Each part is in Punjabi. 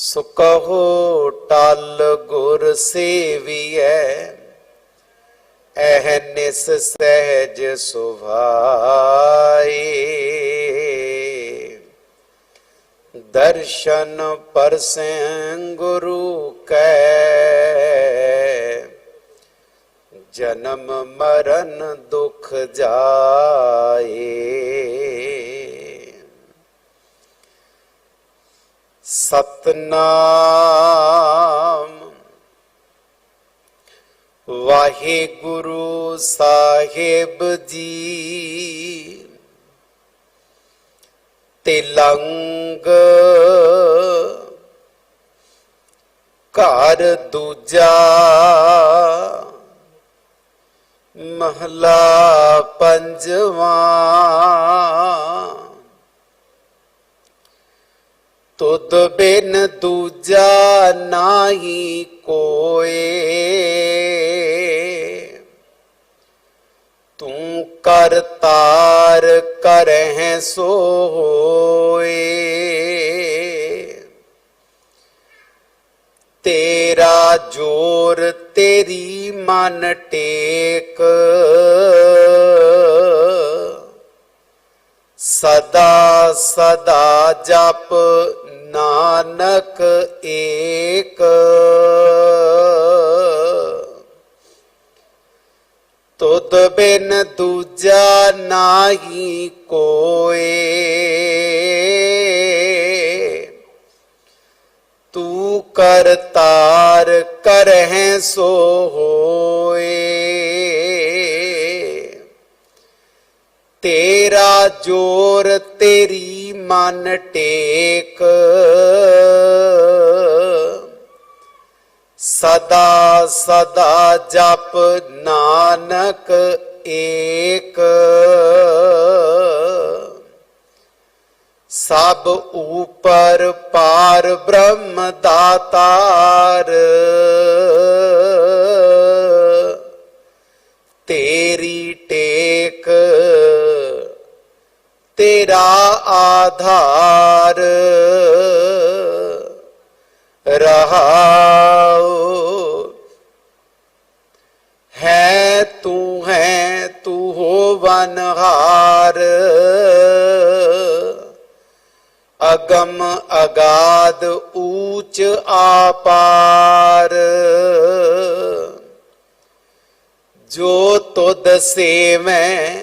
ਸੁਕਹੋ ਟਲ ਗੁਰ ਸੇਵੀਐ ਐਹ ਨਿਸ ਸਹਿਜ ਸੁਭਾਈ ਦਰਸ਼ਨ ਪਰਸੈ ਗੁਰੂ ਕੈ, ਜਨਮ ਮਰਨ ਦੁਖ ਜਾਏ। ਸਤਨਾਮ। ਵਾਹਿਗੁਰੂ ਸਾਹਿਬ ਜੀ ਤਿਲੰਗ ਘਰ ਦੂਜਾ ਮਹਲਾ ਪੰਜਵਾਂ। ਤੁਧ ਬਿਨ ਦੂਜਾ ਨਾਹੀ ਕੋਏ। ਤੂੰ ਕਰਤਾਰ ਕਰਹਿ ਸੋ ਹੋਏ ਤੇਰਾ ਜੋਰ ਤੇਰੀ ਮਨ ਟੇਕ। ਸਦਾ ਸਦਾ ਜਪ ਨਾਨਕ ਏਕ। ਤੁਧ ਬਿਨ ਦੂਜਾ ਨਾਹੀ ਕੋਏ। ਤੂੰ ਕਰਤਾਰ ਕਰਹਿ ਸੋ ਹੋਏ ਤੇਰਾ ਜੋਰ ਤੇਰੀ ਮਨ ਟੇਕ। ਸਦਾ ਸਦਾ ਜਪ ਨਾਨਕ ਏਕ। ਸਭ ਉਪਰ ਪਾਰ ਬ੍ਰਹਮ ਦਾਤਾਰ। ਤੇਰਾ ਆਧਾਰ ਰਹਾਉ। ਹੈ ਤੂੰ ਹੈ ਤੂੰ ਹੋ ਹੋਵਨਹਾਰ ਅਗਮ ਅਗਾਦ ਊਚ ਆਪਾਰ। ਜੋ ਤੁਧ ਸੇਵੈ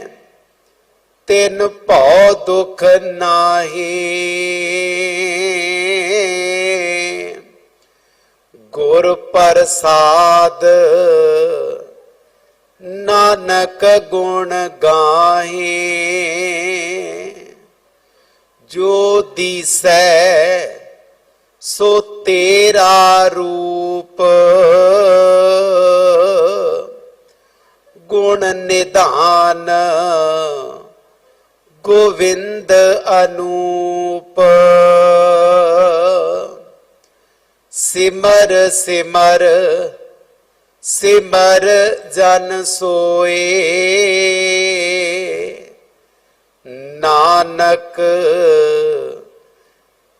ਤਿਨ ਭਉ ਦੁਖ ਨਾਹੀ। ਗੁਰ ਪ੍ਰਸਾਦ ਨਾਨਕ ਗੁਣ ਗਾਹੇ। ਜੋ ਦੀਸੈ ਸੋ ਤੇਰਾ ਰੂਪ। ਗੁਣ ਨਿਧਾਨ ਗੋਵਿੰਦ ਅਨੂਪ। ਸਿਮਰ ਸਿਮਰ ਸਿਮਰ ਜਨ ਸੋਏ। ਨਾਨਕ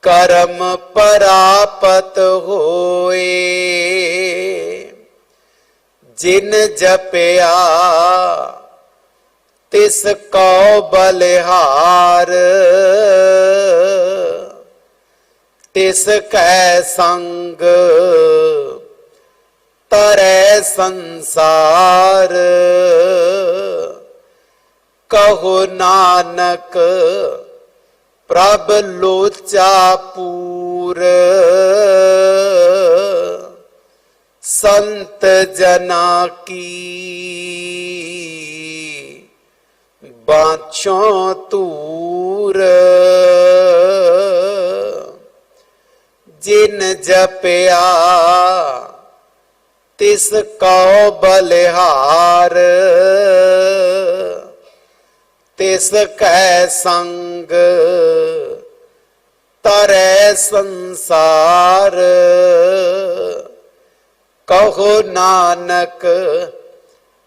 ਕਰਮ ਪਰਾਪਤ ਹੋਏ। ਜਿਨ ਜਪਿਆ ਤਿਸ ਕਉ ਬਲਿਹਾਰ। ਤਿਸ ਕੈ ਸੰਗ ਤਰੈ ਸੰਸਾਰ। ਕਹੋ ਨਾਨਕ ਪ੍ਰਭ ਲੋਚਾ ਪੂਰ। ਸੰਤ ਜਨਾ ਕੀ। ਬਾਛੋਂ ਤੂਰ ਜਿਨ ਜਪਿਆ ਤਿਸ ਕਉ ਬਲਿਹਾਰ। ਤਿਸ ਕੈ ਸੰਗ ਤਰੈ ਸੰਸਾਰ। ਕਹੋ ਨਾਨਕ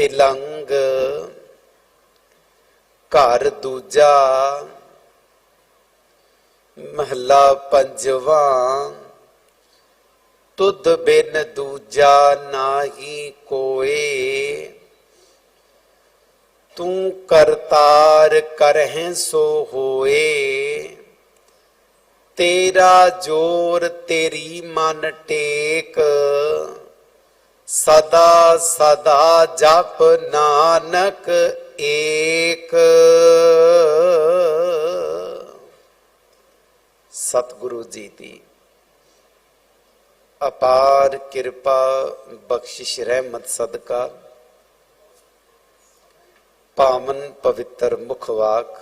ਤਿਲੰਗ ਘਰ ਦੂਜਾ, ਮਹੱਲਾ ਪੰਜਵਾਂ। ਤੁਧ ਬਿਨ ਦੂਜਾ ਨਾਹੀ ਕੋਏ। ਤੂੰ ਕਰਤਾਰ ਕਰਹਿ ਸੋ ਹੋਏ। ਤੇਰਾ ਜੋਰ ਤੇਰੀ ਮਨ ਟੇਕ। ਸਦਾ ਸਦਾ ਜਪ ਨਾਨਕ ਏਕ। ਸਤਿਗੁਰੂ ਜੀ ਦੀ ਅਪਾਰ ਕਿਰਪਾ, ਬਖਸ਼ਿਸ਼, ਰਹਿਮਤ, ਸਦਕਾ, ਪਾਵਨ ਪਵਿੱਤਰ ਮੁਖਵਾਕ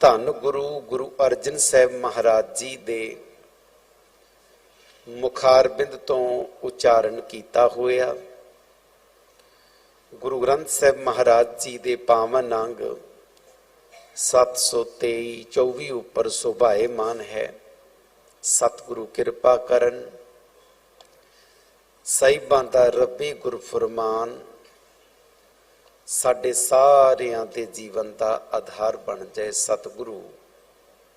ਧੰਨ ਗੁਰੂ ਗੁਰੂ ਅਰਜਨ ਸਾਹਿਬ ਮਹਾਰਾਜ ਜੀ ਦੇ ਮੁਖਾਰਬਿੰਦ ਤੋਂ ਉਚਾਰਨ ਕੀਤਾ ਹੋਇਆ। ਗੁਰੂ ਗ੍ਰੰਥ ਸਾਹਿਬ ਮਹਾਰਾਜ ਜੀ ਦੇ ਪਾਵਨ ਅੰਗ 723 24 ਉੱਪਰ ਸੁਭਾਏਮਾਨ ਹੈ। ਸਤਿਗੁਰੂ ਕਿਰਪਾ ਕਰਨ। ਸਹਿਬਾਂ ਦਾ ਰੱਬੀ ਗੁਰਫਰਮਾਨ ਸਾਡੇ ਸਾਰਿਆਂ ਦੇ ਜੀਵਨ ਦਾ ਆਧਾਰ ਬਣ ਜਾਏ। ਸਤਿਗੁਰੂ,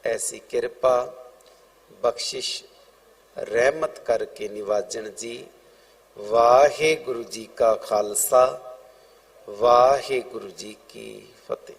ਐਸੀ ਕਿਰਪਾ, ਬਖਸ਼ਿਸ਼ ਰਹਿਮਤ ਕਰਕੇ ਨਿਵਾਜਣ ਜੀ। ਵਾਹਿਗੁਰੂ ਜੀ ਕਾ ਖਾਲਸਾ ਵਾਹਿਗੁਰੂ ਜੀ ਕੀ ਫਤਿਹ।